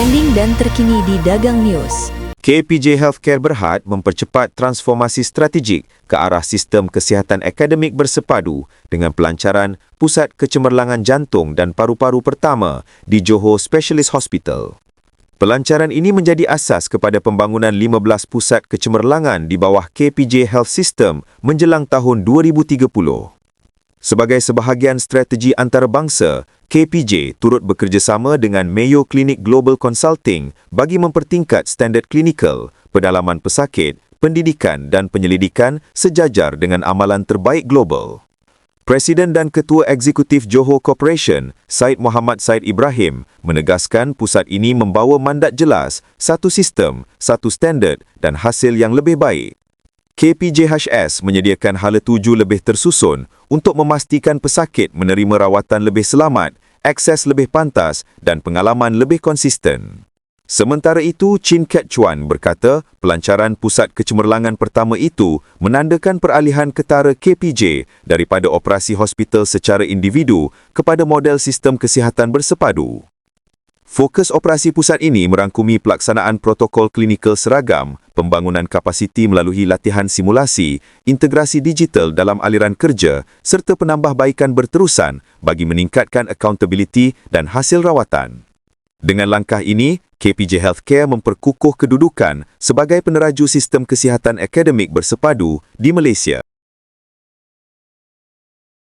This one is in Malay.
trending dan terkini di Dagang News. KPJ Healthcare berhad mempercepat transformasi strategik ke arah sistem kesihatan akademik bersepadu dengan pelancaran Pusat Kecemerlangan Jantung dan Paru-Paru pertama di Johor Specialist Hospital. Pelancaran ini menjadi asas kepada pembangunan 15 pusat kecemerlangan di bawah KPJ Health System menjelang tahun 2030. Sebagai sebahagian strategi antarabangsa, KPJ turut bekerjasama dengan Mayo Clinic Global Consulting bagi mempertingkat standard klinikal, pedalaman pesakit, pendidikan dan penyelidikan sejajar dengan amalan terbaik global. Presiden dan Ketua Eksekutif Johor Corporation, Said Muhammad Said Ibrahim, menegaskan pusat ini membawa mandat jelas, satu sistem, satu standard dan hasil yang lebih baik. KPJHS menyediakan hala tuju lebih tersusun untuk memastikan pesakit menerima rawatan lebih selamat, akses lebih pantas dan pengalaman lebih konsisten. Sementara itu, Chin Kat Chuan berkata pelancaran pusat kecemerlangan pertama itu menandakan peralihan ketara KPJ daripada operasi hospital secara individu kepada model sistem kesihatan bersepadu. Fokus operasi pusat ini merangkumi pelaksanaan protokol klinikal seragam, pembangunan kapasiti melalui latihan simulasi, integrasi digital dalam aliran kerja serta penambahbaikan berterusan bagi meningkatkan accountability dan hasil rawatan. Dengan langkah ini, KPJ Healthcare memperkukuh kedudukan sebagai peneraju sistem kesihatan akademik bersepadu di Malaysia.